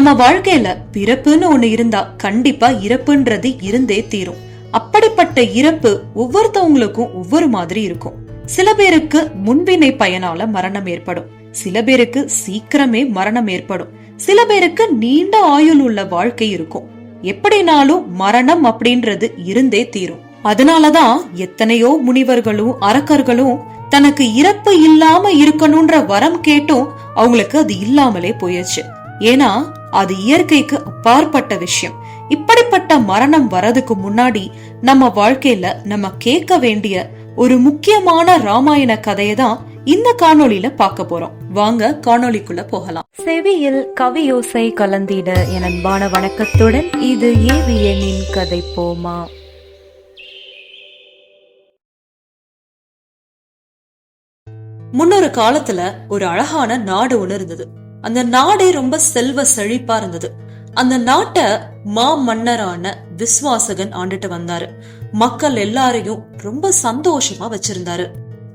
நம்ம வாழ்க்கையில பிறப்புன்னு ஒண்ணு இருந்தா கண்டிப்பா இறப்புன்றது இருந்தே தீரும். அப்படிப்பட்ட இறப்பு ஒவ்வொருத்தவங்களுக்கும் ஒவ்வொரு மாதிரி இருக்கும். சில பேருக்கு முன்வினை பயனால மரணம் ஏற்படும். சில பேருக்கு சீக்கிரமே மரணம் ஏற்படும். சில பேருக்கு நீண்ட ஆயுள் உள்ள வாழ்க்கை இருக்கும். எப்படினாலும் மரணம் அப்படின்றது இருந்தே தீரும். அதனாலதான் எத்தனையோ முனிவர்களும் அரக்கர்களும் தனக்கு இறப்பு இல்லாம இருக்கணும்ன்ற வரம் கேட்டும் அவங்களுக்கு அது இல்லாமலே போயிடுச்சு ஏன்னா அது இயற்கைக்கு அப்பாற்பட்ட விஷயம். இப்படிப்பட்ட மரணம் வரதுக்கு முன்னாடி நம்ம வாழ்க்கையில நம்ம கேட்க வேண்டிய ஒரு முக்கியமான ராமாயண கதையை தான் இந்த காணொளியில பார்க்க போறோம். வாங்க காணொளிக்குள்ள போகலாம். செவியில் கவியோசை கலந்திட என் அன்பான வணக்கத்துடன் இது ஏவியனின் கதை போமா. முன்னொரு காலத்துல ஒரு அழகான நாடு ஒண்ணு இருந்தது. அந்த நாடே ரொம்ப செல்வ செழிப்பா இருந்தது. அந்த நாட்டை மா மன்னரான விஸ்வாசகன் ஆண்டுட்டு வந்தாரு. மக்கள் எல்லாரையும் ரொம்ப சந்தோஷமா வச்சிருந்தாரு.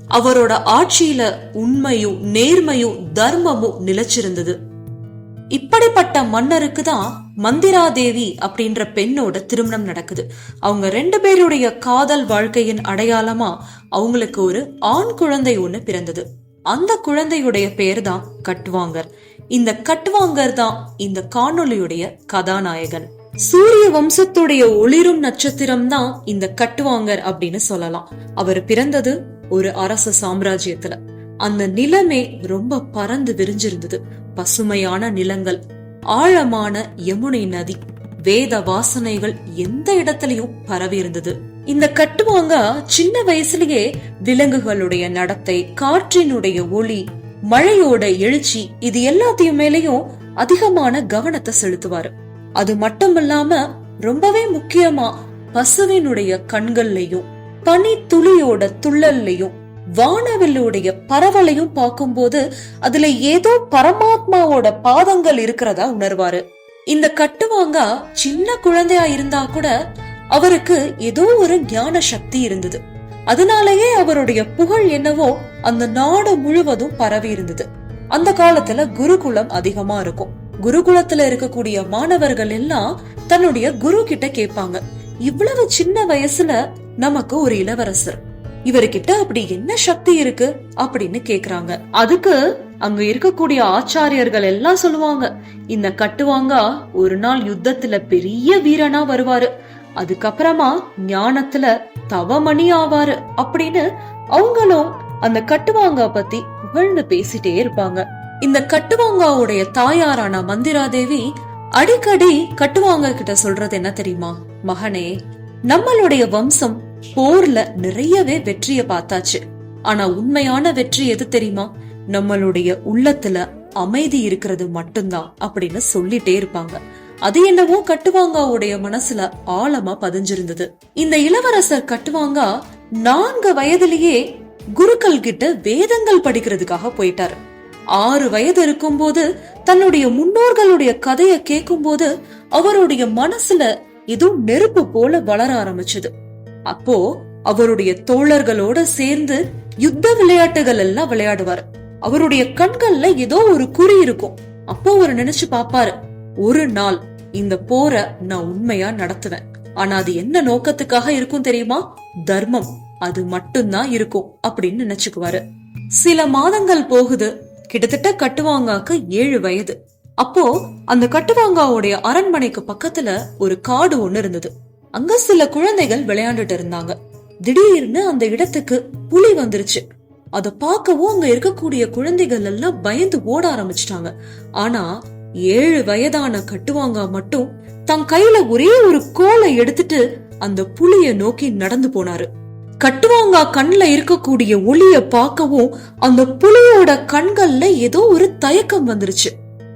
அவரோட ஆட்சியில உண்மையும் நேர்மையும் தர்மமும் நிலைச்சிருந்தது. இப்படிப்பட்ட மன்னருக்கு தான் மந்திராதேவி அப்படின்ற பெண்ணோட திருமணம் நடக்குது. அவங்க ரெண்டு பேருடைய காதல் வாழ்க்கையின் அடையாளமா அவங்களுக்கு ஒரு ஆண் குழந்தை ஒண்ணு பிறந்தது. அந்த குழந்தையுடைய பேர் தான் கட்வாங்கர் இந்த கட்வாங்கர் தான் இந்த காணொளியுடைய கதாநாயகன். சூரிய வம்சத்துடைய ஒளிரும் நட்சத்திரம் தான் இந்த கட்டுவாங்கர் அப்படின்னு சொல்லலாம். அவர் பிறந்தது ஒரு அரச சாம்ராஜ்யத்துல. அந்த நிலமே ரொம்ப பறந்து விரிஞ்சிருந்தது. பசுமையான நிலங்கள் ஆழமான யமுனை நதி வேத வாசனைகள் எந்த இடத்துலயும் பரவி இருந்தது. இந்த கட்டுவாங்க சின்ன வயசுலயே விலங்குகளுடைய நடத்தை காற்றினுடைய ஒளி மழையோட எழுச்சி இது எல்லாத்தையும் மேலயும் அதிகமான கவனத்தை செலுத்துவாரு. அது மட்டும் இல்லாம ரொம்பவே முக்கியமா பசுவினுடைய கண்கள்லயும் பனி துளியோட துள்ளல்லையும் வானவில்லுடைய பரவலையும் பார்க்கும்போது அதுல ஏதோ பரமாத்மாவோட பாதங்கள் இருக்கிறதா உணர்வாரு. இந்த கட்டுவாங்க சின்ன குழந்தையா இருந்தா கூட அவருக்கு ஏதோ ஒரு ஞான சக்தி இருந்தது. அதனாலேயே அவருடைய புகழ் என்னவோ அந்த நாடு முழுவதும் பரவி இருந்தது. அந்த காலத்துல குருகுலம் அதிகமா இருக்கும். குருகுலத்துல இருக்கக்கூடிய மாணவர்கள் எல்லாம் தன்னுடைய குரு கிட்ட கேட்பாங்க. இவ்வளவு சின்ன வயசுல நமக்கு ஒரு இளவரசர். இவர்கிட்ட அப்படி என்ன சக்தி இருக்கு அப்படின்னு கேக்குறாங்க. அதுக்கு அங்க இருக்கக்கூடிய ஆச்சாரியர்கள் எல்லாம் சொல்லுவாங்க. இந்த கட்டுவாங்க ஒரு நாள் யுத்தத்துல பெரிய வீரனா வருவாரு. அதுக்கப்புறமா ஞானத்துல தவமணி ஆவாரு அப்படின்னு அவங்களும் அந்த கட்டுவாங்க பத்தி புகழ்ந்து பேசிட்டே இருப்பாங்க. இந்த கட்டுவாங்காவுடைய தாயாரான மந்திராதேவி அடிக்கடி கட்டுவாங்க கிட்ட சொல்றது என்ன தெரியுமா? மகனே நம்மளுடைய வம்சம் போர்ல நிறையவே வெற்றிய பார்த்தாச்சு. ஆனா உண்மையான வெற்றி எது தெரியுமா? நம்மளுடைய உள்ளத்துல அமைதி இருக்கிறது மட்டும்தான் அப்படின்னு சொல்லிட்டே இருப்பாங்க. அது என்னவோ கட்டுவாங்காவுடைய மனசுல ஆழமா பதிஞ்சிருந்தது. இந்த இளவரசர் கட்டுவாங்கா நான்கு வயதிலேயே குருக்கள் கிட்ட வேதங்கள் படிக்கிறதுக்காக போயிட்டாரு. ஆறு வயது இருக்கும்போது தன்னுடைய முன்னோர்களுடைய கதைய கேட்கும்போது அவருடைய மனசுல ஏதோ நெருப்பு போல வளர ஆரம்பிச்சது. அப்போ அவருடைய தோழர்களோட சேர்ந்து யுத்த விளையாட்டுகள் எல்லாம் விளையாடுவார். அவருடைய கண்கள்ல ஏதோ ஒரு குறி இருக்கும். அப்போ அவர் நினைச்சு பாப்பாரு ஒரு நாள் இந்த போரை நான் உண்மையா நடத்துவேன். ஆனா அது என்ன நோக்கத்துக்காக இருக்கும் தெரியுமா? தர்மம். அது மட்டும்தான் இருக்கும் அப்படின்னு நினைச்சுக்குவாரு. சில மாதங்கள் போகுது. கிட்டத்தட்ட கட்டுவாங்காக்கு ஏழு வயது. அப்போ அந்த கட்டுவாங்காவுடைய அரண்மனைக்கு பக்கத்துல ஒரு காடு ஒண்ணு இருந்தது. அங்க சில குழந்தைகள் விளையாண்டுட்டு இருந்தாங்க. திடீர்னு அந்த இடத்துக்கு புலி வந்துருச்சு. அத பார்க்கவும் அங்க இருக்கக்கூடிய குழந்தைகள் எல்லாம் பயந்து ஓட ஆரம்பிச்சிட்டாங்க. ஆனா ஏழு வயதான கட்டுவாங்க மட்டும் தன் கையில ஒரே ஒரு கோலை எடுத்துட்டு அந்த புலிய நோக்கி நடந்து போனாரு. கட்டுவாங்கா கண்ல இருக்கக்கூடிய ஒளிய பார்க்கவும் அந்த புலியோட கண்கள்ல ஏதோ ஒரு தயக்கம் வந்துருச்சு.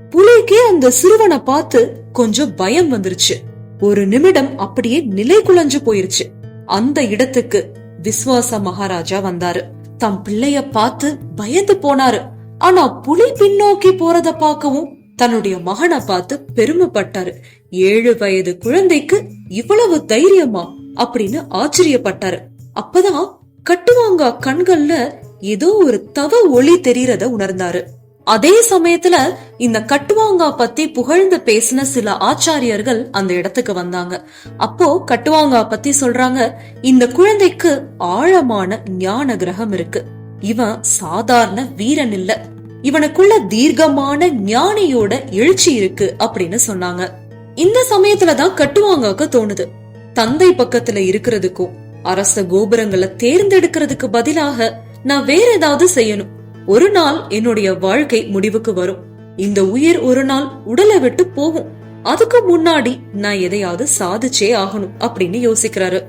புலிக்கே அந்த சிறுவனை பார்த்து கொஞ்சம் பயம் வந்துருச்சு. ஒரு நிமிடம் அப்படியே நிலை குலைஞ்சு போயிருச்சு. அந்த இடத்துக்கு விஸ்வாச மகாராஜா வந்தாரு. தம் பிள்ளைய பார்த்து பயந்து போனாரு. ஆனா புலி பின்னோக்கி போறத பார்க்கவும் தன்னுடைய மகனை பார்த்து பெருமைப்பட்டாரு. ஏழு வயது குழந்தைக்கு இவ்வளவு தைரியமா? அப்படின்னு ஆச்சரியப்பட்டாரு. அப்பதான் கட்டுவாங்கா கண்கள்ல ஏதோ ஒரு தவ ஒளி தெரியறத உணர்ந்தாரு. அதே சமயத்துல இந்த கட்டுவாங்கா பத்தி புகழ்ந்து பேசின சில ஆச்சாரியர்கள் அந்த இடத்துக்கு வந்தாங்க. அப்போ கட்டுவாங்கா பத்தி சொல்றாங்க இந்த குழந்தைக்கு ஆழமான ஞான கிரகம் இருக்கு. இவன் சாதாரண வீரன் இல்ல. இவனுக்குள்ள தீர்க்கமான ஞானியோட எழுச்சி இருக்கு அப்படின்னு சொன்னாங்க. இந்த சமயத்துலதான் கட்டுவாங்காக்க தோணுது. தந்தை பக்கத்துல இருக்கிறதுக்கும் அரச கோபுரங்களை தேர்ந்தெடுக்கிறதுக்கு பதிலாக நான் வேற ஏதாவது செய்யணும். ஒரு நாள் என்னுடைய வாழ்க்கை முடிவுக்கு வரும். இந்த உயிர் ஒரு நாள் உடலை விட்டு போகும். அதுக்கு முன்னாடி நான் எதையாவது சாதிச்சே ஆகணும் அப்படின்னு யோசிக்கிறாரு.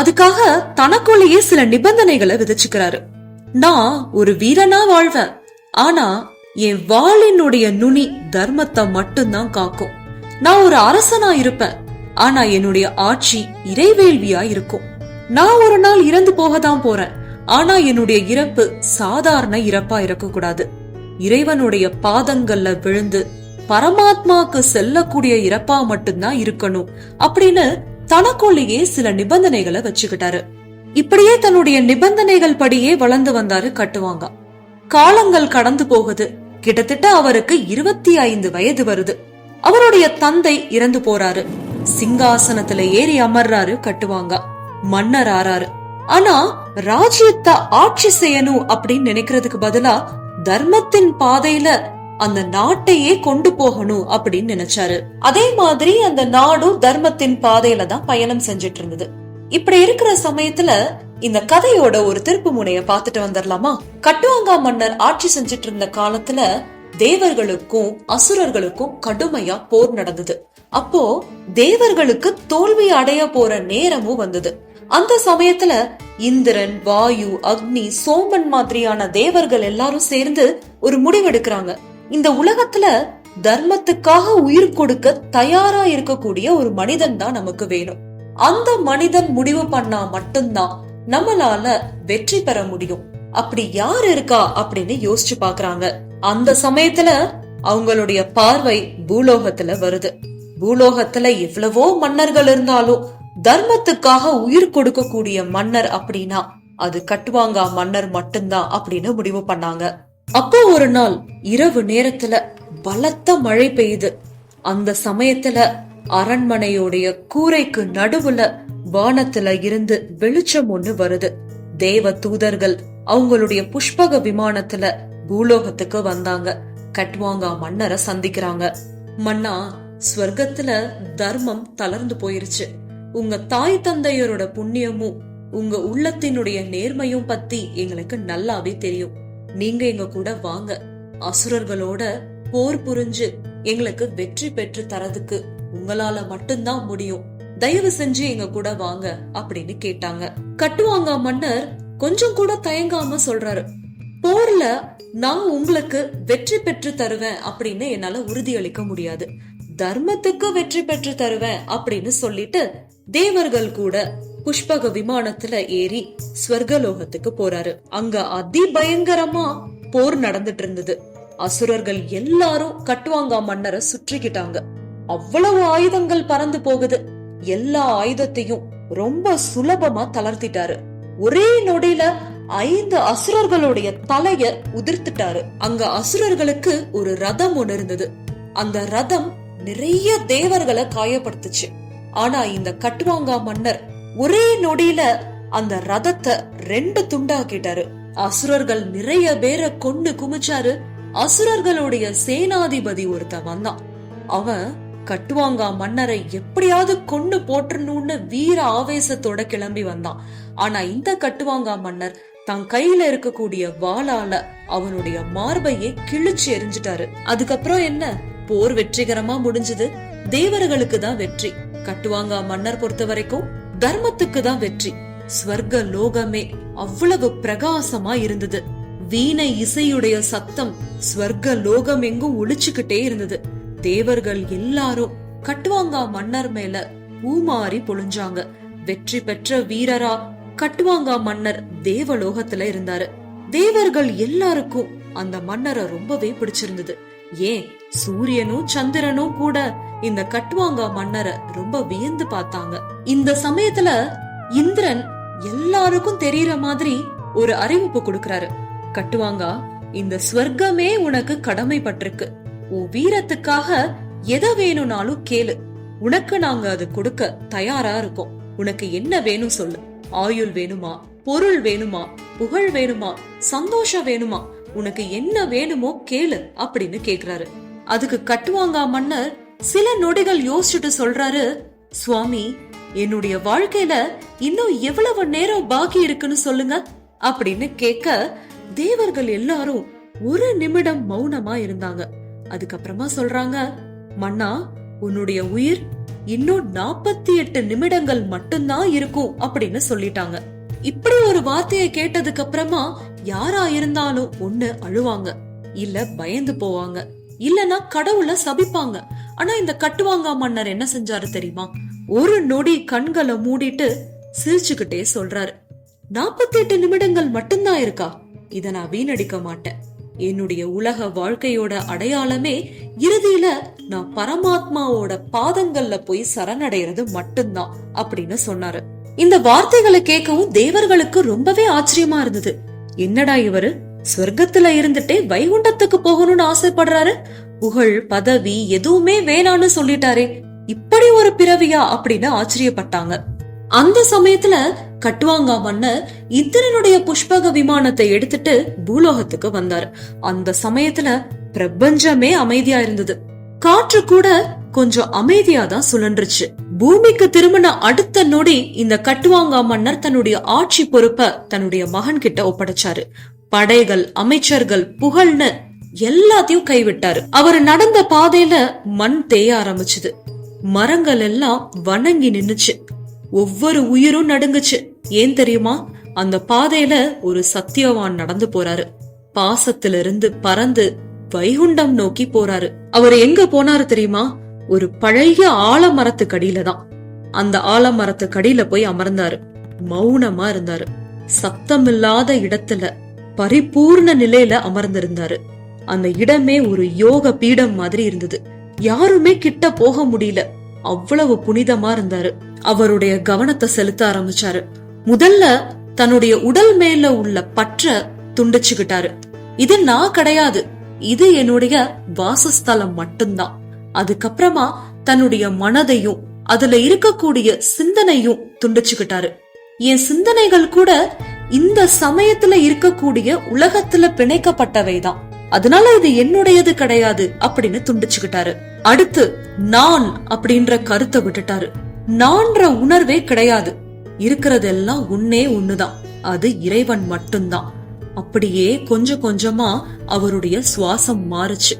அதுக்காக தனக்குள்ளேயே சில நிபந்தனைகளை விதிச்சுக்கிறாரு. நான் ஒரு வீரனா வாழ்வேன். ஆனா என் வாளினுடைய நுனி தர்மத்தை மட்டும்தான் காக்கும். நான் ஒரு அரசனா இருப்பேன். ஆனா என்னுடைய ஆட்சி இறைவேள்வியா இருக்கும். நான் ஒரு நாள் இறந்து போக தான் போறேன். ஆனா என்னுடைய இறப்பு சாதாரண இறப்பா இருக்கக்கூடாது. இறைவனுடைய பாதங்கள்ல விழுந்து பரமாத்மாக்கு செல்லக்கூடிய இறப்பா மட்டும்தான் இருக்கணும் அப்படின்னு தனக்குள்ளேயே சில நிபந்தனைகளை வச்சுக்கிட்டாரு. இப்படியே தன்னுடைய நிபந்தனைகள் படியே வளர்ந்து வந்தாரு கட்டுவாங்க. காலங்கள் கடந்து போகுது. கிட்டத்தட்ட அவருக்கு இருபத்தி ஐந்து வயது வருது. அவருடைய தந்தை இறந்து போறாரு. சிங்காசனத்துல ஏறி அமர்றாரு கட்டுவாங்க. மன்னர் ஆறாரு. ஆனா ராஜ்யத்தை ஆட்சி செய்யணும் அப்படின்னு நினைக்கிறதுக்கு பதிலா தர்மத்தின் பாதையில அந்த நாட்டையே கொண்டு போகணும் அப்படின்னு நினைச்சாரு. அதே மாதிரி அந்த நாடும் தர்மத்தின் பாதையில தான் பயணம் செஞ்சுட்டு இருந்தது. இப்படி இருக்கிற சமயத்துல இந்த கதையோட ஒரு திருப்பு முனைய பாத்துட்டு வந்துடலாமா கட்டுவாங்கா மன்னர் ஆட்சி செஞ்சுட்டு இருந்த காலத்துல தேவர்களுக்கும் அசுரர்களுக்கும் கடுமையா போர் நடந்தது. அப்போ தேவர்களுக்கு தோல்வி அடைய போற நேரமும் வந்தது. அந்த சமயத்துல இந்திரன் வாயு அக்னி சோமன் மாதிரியான தேவர்கள் எல்லாரும் சேர்ந்து ஒரு முடிவெடுக்கிறாங்க. இந்த உலகத்துல தர்மத்துக்காக உயிர் கொடுக்க தயாரா இருக்கக்கூடிய ஒரு மனிதன் தான் நமக்கு வேணும். அந்த மனிதன் முடிவு பண்ணா மட்டும்தான் நம்மளால வெற்றி பெற முடியும். அப்படி யார் இருக்கா அப்படின்னு யோசிச்சு பாக்குறாங்க. அந்த சமயத்துல அவங்களுடைய பார்வை பூலோகத்துல வருது. பூலோகத்துல எவ்வளவோ மன்னர்கள் இருந்தாலும் தர்மத்துக்காக உயிர் கொடுக்கக்கூடிய மன்னர் அப்படின்னா அது கட்டுவாங்கா மன்னர் மட்டும்தான் அப்படின்னு முடிவு பண்ணாங்க. அப்போ ஒரு நாள் இரவு நேரத்துல பலத்த மழை பெய்யுது. அந்த சமயத்துல அரண்மனையோடைய கூரைக்கு நடுவுல வானத்துல இருந்து வெளிச்சம் ஒண்ணு வருது. தேவ தூதர்கள் அவங்களுடைய புஷ்பக விமானத்துல பூலோகத்துக்கு வந்தாங்க. கட்வாங்கா மன்னரை சந்திக்கிறாங்க. மன்னா ஸ்வர்க்கத்துல தர்மம் தளர்ந்து போயிருச்சு. உங்க தாய் தந்தையரோட புண்ணியமும் உங்க உள்ளத்தினுடைய நேர்மையும் பத்தி எங்களுக்கு நல்லாவே தெரியும். நீங்க எங்க கூட வாங்க. அசுரர்களோட போர் புரிஞ்சு எங்களுக்கு வெற்றி பெற்று தரதுக்கு உங்களால மட்டும்தான் முடியும். தயவு செஞ்சு எங்க கூட வாங்க அப்படின்னு கேட்டாங்க. கட்டுவாங்க மன்னர் கொஞ்சம் கூட தயங்காம சொல்றாரு. போர்ல நான் உங்களுக்கு வெற்றி பெற்று தருவேன் அப்படின்னு என்னால உறுதியளிக்க முடியாது. தர்மத்துக்கு வெற்றி பெற்று தருவேன் அப்படின்னு சொல்லிட்டு தேவர்கள் கூட புஷ்பக விமானத்துல ஏறி ஸ்வர்கலோகத்துக்கு போறாரு. அங்க அதிபயங்கரமா போர் நடந்துட்டு இருந்தது. அசுரர்கள் எல்லாரும் கட்டுவாங்கா மன்னரை சுற்றிக்கிட்டாங்க. அவ்வளவு ஆயுதங்கள் பறந்து போகுது. எல்லா ஆயுதத்தையும் ரொம்ப சுலபமா தளர்த்திட்டாரு. ஒரே நொடியில ஐந்து அசுரர்களுடைய தலைய உதிர்த்துட்டாரு. அங்க அசுரர்களுக்கு ஒரு ரதம் ஒண்ணு இருந்தது. அந்த ரதம் நிறைய தேவர்களை காயப்படுத்துச்சு. ஆனா இந்த கட்டுவாங்கா மன்னர் ஒரே நொடியில அந்த ரதத்தை ரெண்டு துண்டாக்கிட்டாரு. அசுரர்கள் நிறைய பேரை கொண்டு குமிச்சாரு. அசுரர்களுடைய சேனாதிபதி ஒருத்தன் வந்தான். அவன் கட்டுவாங்கா மன்னரை. எப்படியாவது கொண்டு போற்றணும்னு வீர ஆவேசத்தோட கிளம்பி வந்தான். ஆனா இந்த கட்டுவாங்கா மன்னர் தன் கையில இருக்கக்கூடிய வாளால அவனுடைய மார்பையே கிழிச்சு எரிஞ்சிட்டாரு அதுக்கப்புறம் என்ன? போர் வெற்றிகரமா முடிஞ்சது. தேவர்களுக்கு தான் வெற்றி. கட்டுவாங்கா மன்னர் பொறுத்த வரைக்கும் தர்மத்துக்கு தான் வெற்றி. ஸ்வர்க லோகமே அவ்வளவு பிரகாசமா இருந்தது. வீணை இசையுடைய சத்தம் ஸ்வர்க லோகம் எங்கும் ஒளிச்சுக்கிட்டே இருந்தது. தேவர்கள் எல்லாரும் கட்டுவாங்கா மன்னர் மேல ஊமாறி பொழிஞ்சாங்க. வெற்றி பெற்ற வீரரா கட்டுவாங்கா மன்னர் தேவலோகத்துல இருந்தாரு. தேவர்கள் எல்லாருக்கும் அந்த மன்னரை ரொம்பவே பிடிச்சிருந்தது. ஏன்? சூரியனும் சந்திரனும் கூட இந்த கட்டுவாங்கா மன்னரை ரொம்ப வியந்து பார்த்தாங்க. இந்த சமயத்துல இந்திரன் எல்லாருக்கும் தெரியற மாதிரி ஒரு அறிவிப்பு கொடுக்கறாரு. கட்டுவாங்கா இந்த ஸ்வர்க்கமே உனக்கு கடமைப்பட்டிருக்கு. உன் வீரத்துக்காக எதை வேணும்னாலும் கேளு. உனக்கு நாங்க அது கொடுக்க தயாரா இருக்கோம். உனக்கு என்ன வேணும் சொல்லு. ஆயுள் வேணுமா? பொருள் வேணுமா? புகழ் வேணுமா? சந்தோஷம் வேணுமா? உனக்கு என்ன வேணுமோ கேளு அப்படின்னு கேக்குறாரு. அதுக்கு கட்டுவாங்கா மன்னர் சில நொடிகள் யோசிச்சுட்டு சொல்றாரு சுவாமி என்னுடைய வாழ்க்கையில இன்னும் எவ்வளவு நேரம் பாக்கி இருக்குன்னு சொல்லுங்க அப்படின்னு கேட்க தேவர்கள் எல்லாரும் ஒரு நிமிடம் மௌனமா இருந்தாங்க. அதுக்கப்புறமா சொல்றாங்க மன்னா உன்னுடைய உயிர் இன்னும் நாற்பத்தி எட்டு நிமிடங்கள் மட்டும்தான் இருக்கும் அப்படின்னு சொல்லிட்டாங்க. இப்படி ஒரு வார்த்தையை கேட்டதுக்கு அப்புறமா யாரா இருந்தாலும் ஒண்ணு அழுவாங்க இல்ல பயந்து போவாங்க இல்லனா கடவுளை சபிப்பாங்க. ஆனா இந்த கட்டுவாங்கா மன்னர் என்ன செஞ்சாரு தெரியுமா? ஒரு நொடி கண்களை மூடிட்டு சிரிச்சுக்கிட்டே சொல்றாரு நாற்பத்தி எட்டு நிமிடங்கள் மட்டும்தான் இருக்கா? இத நான் வீணடிக்க மாட்டேன். என்னுடைய உலக வாழ்க்கையோட அடையாளமே இறுதியில நான் பரமாத்மாவோட பாதங்கள்ல போய் சரணடைறது மட்டும்தான் அப்படின்னு சொன்னாரு. இந்த வார்த்தைகளை கேட்கவும் தேவர்களுக்கு ரொம்பவே ஆச்சரியமா இருந்தது. என்னடா இவரு? சொர்க்கத்துல இருந்துட்டே வைகுண்டத்துக்கு போகணும்னு ஆசைப்படுறாரு? புகழ் பதவி எதுவுமே வேணான்னு சொல்லிட்டாரே. இப்படி ஒரு பிறவியா அப்படின்னு ஆச்சரியப்பட்டாங்க. அந்த சமயத்துல கட்டுவாங்கா மன்னர் இந்திரனுடைய புஷ்பக விமானத்தை எடுத்துட்டு பூலோகத்துக்கு வந்தாரு. அந்த சமயத்துல பிரபஞ்சமே அமைதியா இருந்தது. காற்று கூட கொஞ்சம் அமைதியா தான் சுழன்றுச்சு. பூமிக்கு திரும்பின அடுத்த நொடி இந்த கட்டுவாங்கா மன்னர் தன்னுடைய ஆட்சி பொறுப்ப தன்னுடைய மகன் கிட்ட ஒப்படைச்சாரு. படைகள் அமைச்சர்கள் புகழ்னு எல்லாத்தையும் கைவிட்டாரு. அவர் நடந்த பாதையில மண் தேய ஆரம்பிச்சது. மரங்கள் எல்லாம் வணங்கி நின்னுச்சு. ஒவ்வொரு உயிரும் நடுங்குச்சு. ஏன் தெரியுமா? அந்த பாதையில ஒரு சத்தியவான் நடந்து போறாரு. பாசத்திலிருந்து பறந்து வைகுண்டம் நோக்கி போறாரு. அவர் எங்க போனாரு தெரியுமா? ஒரு பழைய ஆலமரத்துக்கடியில தான். அந்த ஆலமரத்துக்கடியில போய் அமர்ந்தாரு. மௌனமா இருந்தாரு. சத்தமில்லாத இடத்துல பரிபூர்ண நிலையில அமர்ந்திருந்தாரு. அந்த இடமே ஒரு யோக பீடம் மாதிரி இருந்தது. யாருமே கிட்ட போக முடியல. அவ்வளவு புனிதமா இருந்தாரு. அவருடைய கவனத்தை செலுத்த ஆரம்பிச்சாரு. முதல்ல தன்னுடைய உடல் மேல உள்ள பற்ற துண்டிச்சுக்கிட்டாரு. இது நான் கிடையாது. இது என்னுடைய வாசஸ்தலம் மட்டும்தான். அதுக்கப்புறமா தன்னுடைய மனதையும் அதுல இருக்கக்கூடிய சிந்தனையும் துண்டிச்சுக்கிட்டாரு. என் சிந்தனைகள் கூட இந்த சமயத்துல இருக்கக்கூடிய உலகத்துல பிணைக்கப்பட்டவைதான். அதனால இது என்னுடையது கிடையாது அப்படின்னு துண்டிச்சுக்கிட்டாரு. அடுத்து நான் அப்படின்ற கருத்தை விட்டுட்டாரு. நான்ற உணர்வே கிடையாது. இருக்கிறதெல்லாம் உன்னே ஒண்ணுதான் அது இறைவன் மட்டும்தான் அப்படியே கொஞ்சம் கொஞ்சமா அவருடைய சுவாசம் மாறுச்சு.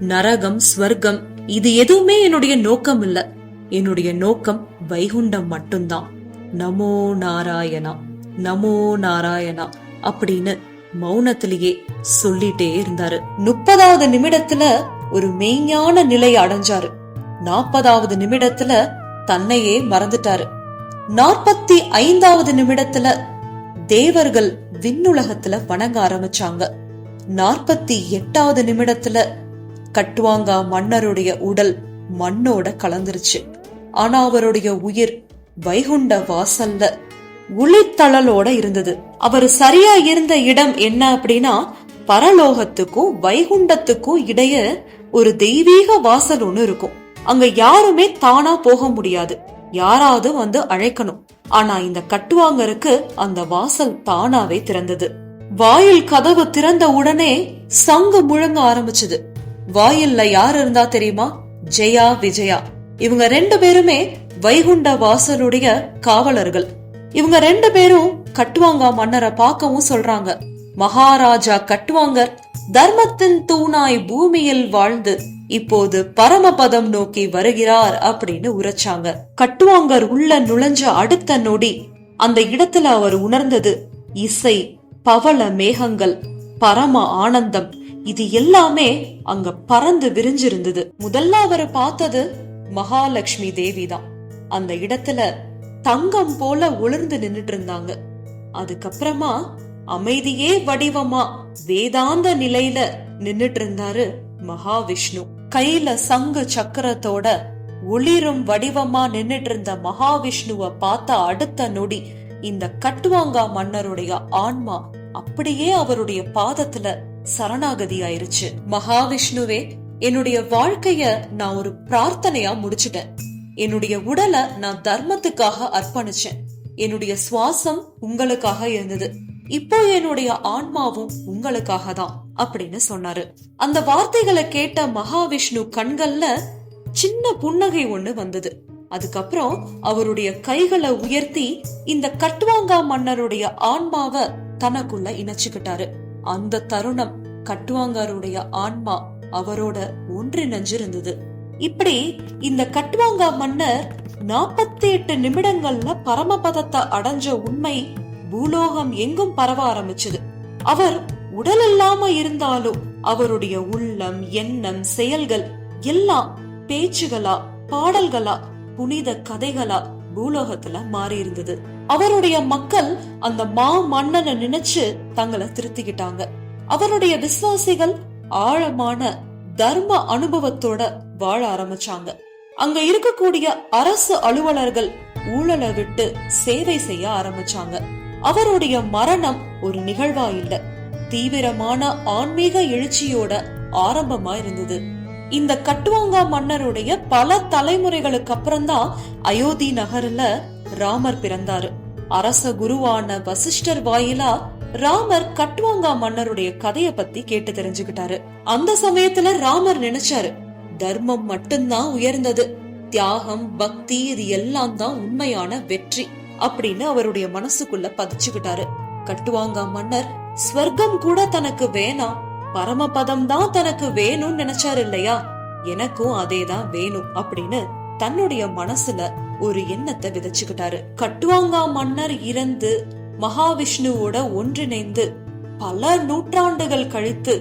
நரகம் ஸ்வர்க்கம் இது எதுவுமே என்னுடைய நோக்கம் இல்ல. என்னுடைய நோக்கம் வைகுண்டம் மட்டும்தான் நமோ நாராயணா நமோ நாராயணா அப்படின்னு மௌனத்திலேயே சொல்லிட்டே இருந்தாரு. முப்பதாவது நிமிடத்துல ஒரு மெய்ஞான நிலை அடைஞ்சாரு. நாற்பதாவது நிமிடத்துல தன்னையே மறந்துட்டாரு. நாற்பத்தி ஐந்தாவது நிமிடத்துல தேவர்கள் விண்ணுலகத்துல வணங்க ஆரம்பிச்சாங்க. நாற்பத்தி எட்டாவது நிமிடத்துல கட்டுவாங்கா மன்னருடைய உடல் மண்ணோட கலந்துருச்சு. ஆனா அவருடைய உயிர் வைகுண்ட வாசல்ல உளித்தளலோட இருந்தது. அவர் சரியா இருந்த இடம் என்ன அப்படின்னா பரலோகத்துக்கும் வைகுண்டத்துக்கும் இடையே ஒரு தெய்வீக வாசல் ஒண்ணு இருக்கும். அங்க யாருமே தானா போக முடியாது. யாராவது வந்து அழைக்கணும். ஆனா இந்த கட்டுவாங்கருக்கு அந்த வாசல் தானாவே திறந்தது. வாயில் கதவு திறந்த உடனே சங்கு முழங்க ஆரம்பிச்சது. வாயில்ல யார் இருந்தா தெரியுமா? ஜெயா விஜயா. இவங்க ரெண்டு பேருமே வைகுண்ட வாசலுடைய காவலர்கள். இவங்க ரெண்டு பேரும் கட்டுவாங்க மன்னரை பார்க்கவும் சொல்றாங்க. மகாராஜா கட்டுவாங்கர் தர்மத்தின் தூணாய் பூமியில் வாழ்ந்து இப்போது பரமபதம் நோக்கி வருகிறார் அப்படின்னு உரைச்சாங்க. கட்டுவாங்கர் உள்ள நுழைஞ்ச அடுத்த நொடி அந்த இடத்துல அவர் உணர்ந்தது இசை பவள மேகங்கள் பரம ஆனந்தம் இது எல்லாமே அங்க பறந்து விரிஞ்சிருந்தது. முதல்ல அவர் பார்த்தது மகாலட்சுமி தேவி தான். அந்த இடத்துல தங்கம் போல ஒளிர்ந்து நின்னுட்டு இருந்தாங்க. அதுக்கப்புறமா அமைதியே வடிவமா வேதாந்த நிலையில நின்னுட்டு இருந்தாரு மகாவிஷ்ணு. கையில சங்கு சக்கரத்தோட ஒளிரும் வடிவமா நின்னுட்டு இருந்த மகாவிஷ்ணுவ பார்த்த அடுத்த நொடி இந்த கட்டுவாங்கா மன்னருடைய ஆன்மா அப்படியே அவருடைய பாதத்துல சரணாகதி ஆயிருச்சு. மகாவிஷ்ணுவே என்னுடைய வாழ்க்கைய நான் ஒரு பிரார்த்தனையா முடிச்சிட்டேன். என்னுடைய உடலை நான் தர்மத்துக்காக அர்ப்பணிச்சேன். என்னுடைய சுவாசம் உங்களுக்காக இருந்தது. இப்போ என்னுடைய ஆன்மாவும் உங்களுக்காக தான் அப்படின்னு சொன்னாரு. அந்த வார்த்தைகளை கேட்ட மகாவிஷ்ணு கண்கள்ல சின்ன புன்னகை ஒண்ணு வந்தது. அதுக்கப்புறம் அவருடைய கைகளை உயர்த்தி இந்த கட்டுவாங்கா மன்னருடைய ஆன்மாவை தனக்குள்ள இணைச்சுக்கிட்டாரு. அந்த தருணம் கட்டுவாங்காருடைய ஆன்மா அவரோட ஒன்றிணைஞ்சிருந்தது. இப்படி இந்த கட்டுவாங்கா மன்னர் நாற்பத்தி எட்டு நிமிடங்கள்ல பரமபதத்தை அடைஞ்ச உண்மை பூலோகம் எங்கும் பரவ ஆரம்பிச்சது. அவர் உடல் இல்லாம இருந்தாலும் அவருடைய உள்ளம் எண்ணம் செயல்கள் எல்லாம் பேச்சுகளா பாடல்களா புனித கதைகளா பூலோகத்துல மாறி இருந்தது. அவருடைய மக்கள் அந்த மா மன்னனை நினைச்சு தங்களை திருத்திக்கிட்டாங்க. அவருடைய விசுவாசிகள் ஆழமான தர்ம அனுபவத்தோட வாழ ஆரம்பிச்சாங்க. அங்க இருக்கக்கூடிய அரசு அலுவலர்கள் ஊழலை விட்டு சேவை செய்ய ஆரம்பிச்சாங்க. அவருடைய மரணம் ஒரு நிகழ்வா இல்ல தீவிரமான ஆன்மீக எழுச்சியோட ஆரம்பமா இருந்தது இந்த கட்டுவாங்கா மன்னருடைய பல தலைமுறைகளுக்கு அப்புறம்தான் அயோத்தி நகர்ல ராமர் பிறந்தாரு. அரச குருவான வசிஷ்டர் வாயிலா ராமர் கட்டுவாங்கா மன்னருடைய கதைய பத்தி கேட்டு தெரிஞ்சுக்கிட்டாரு. அந்த சமயத்துல ராமர் நினைச்சாரு தர்மம் மட்டும்தான் உயர்ந்தது. தியாகம் பக்தி இது எல்லாம் தான் உண்மையான வெற்றி. அப்படின்னு அவருடைய மனசுக்குள்ள பதிச்சுக்கிட்டாரு. கட்டுவாங்கா மன்னர் ஸ்வர்க்கம் கூட தனக்கு வேணாம் பரமபதம் தான் தனக்கு வேணும்னு நினைச்சாரு இல்லையா? எனக்கும் அதேதான் வேணும் அப்படின்னு தன்னுடைய மனசுல ஒரு எண்ணத்தை விதைச்சுக்கிட்டாரு. கட்டுவாங்கா மன்னர் இறந்து மகாவிஷ்ணுவோட ஒன்றிணைந்து பல நூற்றாண்டுகள் கழித்து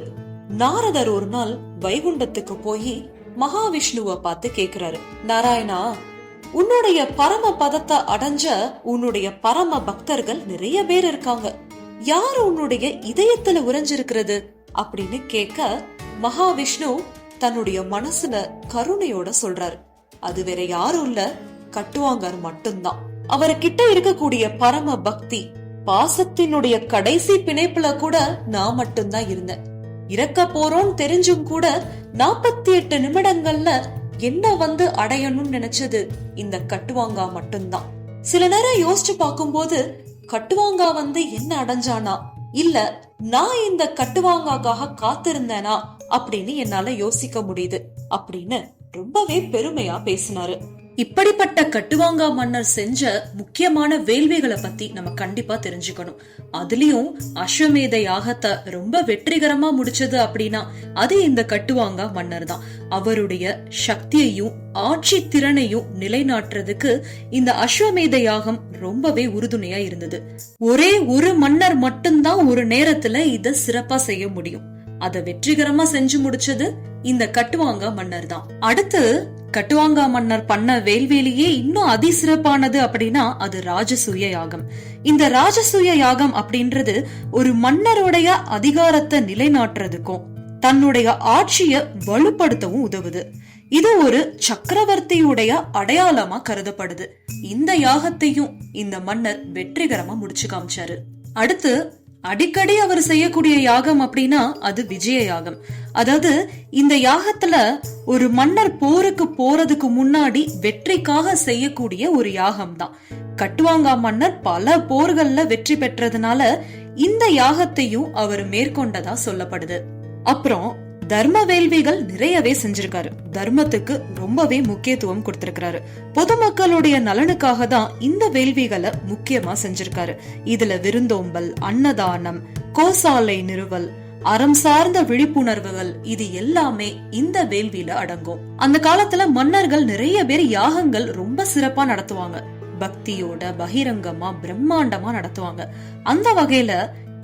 நாரதர் ஒரு நாள் வைகுண்டத்துக்கு போய் மகாவிஷ்ணுவ பார்த்து கேக்குறாரு நாராயணா உன்னுடைய பரம பதத்தை அடைஞ்ச உன்னுடைய பரம பக்தர்கள் நிறைய பேர் இருக்காங்க. யார் உன்னுடைய இதயத்துல உறைஞ்சிருக்கிறது அப்படின்னு கேட்க மகாவிஷ்ணு தன்னுடைய மனசுல கருணையோட சொல்றாரு. அது வேற யாரும் இல்ல கட்டுவாங்கர் மட்டும்தான். அவர்கிட்ட இருக்கக்கூடிய பரம பக்தி பாசத்தினுடைய கடைசி பிணைப்புல கூட நான் மட்டும்தான் இருந்தேன். இறக்க போறோம்னு தெரிஞ்சும் கூட நாற்பத்தி எட்டு நிமிடங்கள்ல என்ன வந்து அடையணும்னு நினைச்சது இந்த கட்டுவாங்கா மட்டும்தான். சில நேரம் யோசிச்சு பார்க்கும்போது கட்டுவாங்கா வந்து என்ன அடைஞ்சானா? இல்ல நான் இந்த கட்டுவாங்காக்காக காத்திருந்தேனா? அப்படின்னு என்னால யோசிக்க முடியுது. அப்படின்னு ரொம்பவே பெருமையா பேசினாரு. இப்படிப்பட்ட கட்டுவாங்கா மன்னர் செஞ்ச முக்கியமான வேள்விகளை பத்தி நம்ம கண்டிப்பா தெரிஞ்சுக்கணும். அதுலயும் அஸ்வமேத யாகத்தை ரொம்ப வெற்றிகரமா முடிச்சது அப்படின்னா அது இந்த கட்டுவாங்கா மன்னர் தான். அவருடைய சக்தியையும் ஆட்சி திறனையும் நிலைநாட்டுறதுக்கு இந்த அஸ்வமேத யாகம் ரொம்பவே உறுதுணையா இருந்தது. ஒரே ஒரு மன்னர் மட்டும்தான் ஒரு நேரத்துல இத சிறப்பா செய்ய முடியும். அத வெற்றிகரமா செஞ்சு முடிச்சது இந்த கட்டுவாங்கா மன்னர் தான். அடுத்து கட்டுவாங்கா மன்னர் பண்ண வேல்வேலியே இன்னும் அதிசிறப்பானது அப்படின்னா அது ராஜசூய யாகம். இந்த ராஜசூய யாகம் அப்படின்றது ஒரு மன்னருடைய அதிகாரத்தை நிலைநாட்டுறதுக்கும் தன்னுடைய ஆட்சிய வலுப்படுத்தவும் உதவுது. இது ஒரு சக்கரவர்த்தியுடைய அடையாளமா கருதப்படுது. இந்த யாகத்தையும் இந்த மன்னர் வெற்றிகரமா முடிச்சு காமிச்சாரு. அடுத்து அடிக்கடி அவர் செய்யக்கூடிய யாகம் அப்படின்னா அது விஜய யாகம். அதாவது இந்த யாகத்துல ஒரு மன்னர் போருக்கு போறதுக்கு முன்னாடி வெற்றிக்காக செய்யக்கூடிய ஒரு யாகம் தான் கட்டுவாங்கா மன்னர் பல போர்கள்ல வெற்றி பெற்றதுனால இந்த யாகத்தையும் அவர் மேற்கொண்டதா சொல்லப்படுது. அப்புறம் தர்ம வேள்விகள் நிறையவே செஞ்சிருக்காரு. தர்மத்துக்கு ரொம்பவே முக்கியத்துவம் கொடுத்திருக்கிறாரு. பொதுமக்களுடைய நலனுக்காக தான் இந்த வேள்விகளை முக்கியமா செஞ்சிருக்காரு. இதுல விருந்தோம்பல் அன்னதானம் கோசாலை நிறுவல் அறம் சார்ந்த விழிப்புணர்வுகள் இது எல்லாமே இந்த வேள்வியில அடங்கும். அந்த காலத்துல மன்னர்கள் நிறைய பேர் யாகங்கள் ரொம்ப சிறப்பா நடத்துவாங்க. பக்தியோட பகிரங்கமா பிரம்மாண்டமா நடத்துவாங்க. அந்த வகையில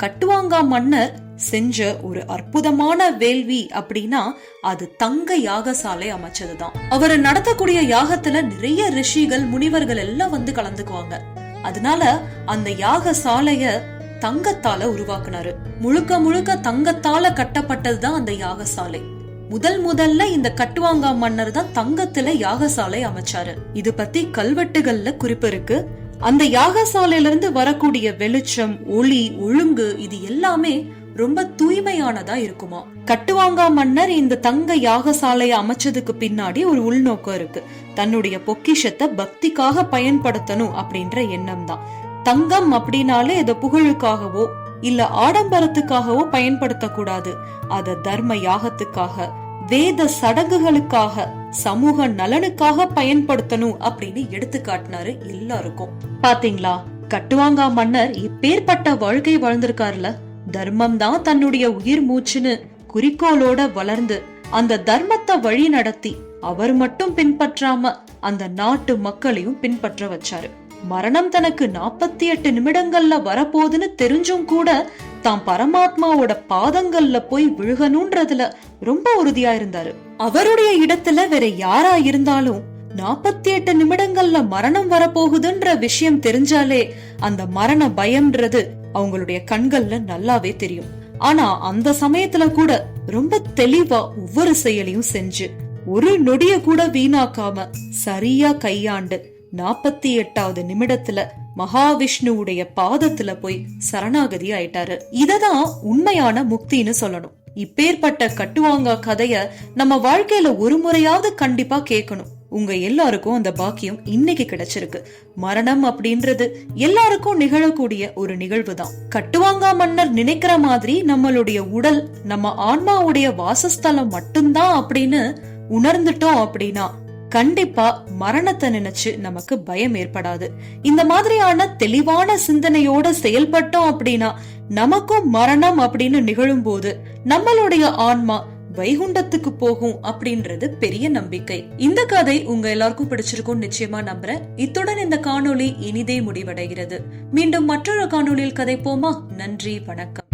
கட்டுவாங்கா மன்னர் செஞ்ச ஒரு அற்புதமான வேள்வி அப்படின்னா அது தங்க யாகசாலை அமைச்சதுதான். அவர் நடத்தக்கூடிய யாகத்துல நிறைய ரிஷிகள் முனிவர்கள் எல்லாம் வந்து கலந்துக்குவாங்க. அதனால அந்த யாகசாலைய தங்கத்தால உருவாக்குனாரு. முழுக்க முழுக்க தங்கத்தால கட்டப்பட்டதுதான் அந்த யாகசாலை. முதல் முதல்ல இந்த கட்டுவாங்கா மன்னர் தான் தங்கத்துல யாகசாலை அமைச்சாரு. இது பத்தி கல்வெட்டுகள்ல குறிப்பு இருக்கு. அந்த யாகசாலையில இருந்து வரக்கூடிய வெளிச்சம் ஒளி ஒழுங்கு இது எல்லாமே ரொம்ப தூய்மையானதா இருக்குமா? கட்டுவாங்கா மன்னர் இந்த தங்க யாகசாலையை அமைச்சதுக்கு பின்னாடி ஒரு உள்நோக்கம் இருக்கு. தன்னுடைய பொக்கிஷத்தை பக்திக்காக பயன்படுத்தணும் அப்படின்ற எண்ணம் தான் தங்கம் அப்படின்னாலே இத புகழுக்காகவோ இல்ல ஆடம்பரத்துக்காகவோ பயன்படுத்தக்கூடாது. அத தர்ம யாகத்துக்காக வேத சடங்குகளுக்காக சமூக நலனுக்காக பயன்படுத்தணும் அப்படின்னு எடுத்து காட்டினாரு எல்லாருக்கும். பாத்தீங்களா? கட்டுவாங்கா மன்னர் இப்பேற்பட்ட வாழ்க்கை வாழ்ந்திருக்காருல. தர்மம் தான் தன்னுடைய உயிர் மூச்சுன்னு குறிக்கோளோட வளர்ந்து அந்த தர்மத்தை வழி நடத்தி அவர் மட்டும் பின்பற்றாம அந்த நாட்டு மக்களையும் பின்பற்ற வச்சாரு. மரணம் தனக்கு நாற்பத்தி எட்டு நிமிடங்கள்ல வரப்போகுதுன்னு தெரிஞ்சும் கூட தாம் பரமாத்மாவோட பாதங்கள்ல போய் விழுகணும்ன்றதுல ரொம்ப உறுதியா இருந்தாரு. அவருடைய இடத்துல வேற யாரா இருந்தாலும் நாற்பத்தி எட்டு நிமிடங்கள்ல மரணம் வரப்போகுதுன்ற விஷயம் தெரிஞ்சாலே அந்த மரண பயம்ன்றது அவங்களுடைய கண்கள்ல நல்லாவே தெரியும். ஆனா அந்த சமயத்துல கூட ரொம்ப தெளிவா ஒவ்வொரு செயலையும் செஞ்சு ஒரு நொடிய கூட வீணாக்காம சரியா கையாண்டு நாற்பத்தி எட்டாவது நிமிடத்துல மகாவிஷ்ணுவுடைய பாதத்துல போய் சரணாகதி ஆயிட்டாரு. இததான் உண்மையான முக்தின்னு சொல்லணும். இப்பேற்பட்ட கட்டுவாங்க கதைய நம்ம வாழ்க்கையில ஒரு முறையாவது கண்டிப்பா கேட்கணும். உங்க எல்லாருக்கும் அந்த பாக்கியம் இன்னைக்கு கிடைச்சிருக்கு. மரணம் அப்படின்றது எல்லாருக்கும் நிகழக்கூடிய ஒரு நிகழ்வு தான் கட்டுவாங்கா மன்னர் நினைக்கிற மாதிரி நம்மளுடைய உடல் நம்ம ஆன்மாவுடைய வாசஸ்தலம் மட்டும்தான் அப்படின்னு உணர்ந்துட்டோம் அப்படின்னா கண்டிப்பா மரணத்தை நினைச்சு நமக்கு பயம் ஏற்படாது. இந்த மாதிரியான தெளிவான சிந்தனையோட செயல்பட்டோம் அப்படின்னா நமக்கும் மரணம் அப்படின்னு நிகழும் போது நம்மளுடைய ஆன்மா வைகுண்டத்துக்கு போகும் அப்படின்றது பெரிய நம்பிக்கை. இந்த கதை உங்க எல்லாருக்கும் பிடிச்சிருக்கும் நிச்சயமா நம்புறேன். இத்துடன் இந்த காணொளி இனிதே முடிவடைகிறது. மீண்டும் மற்றொரு காணொளியில் கதை போமா நன்றி வணக்கம்.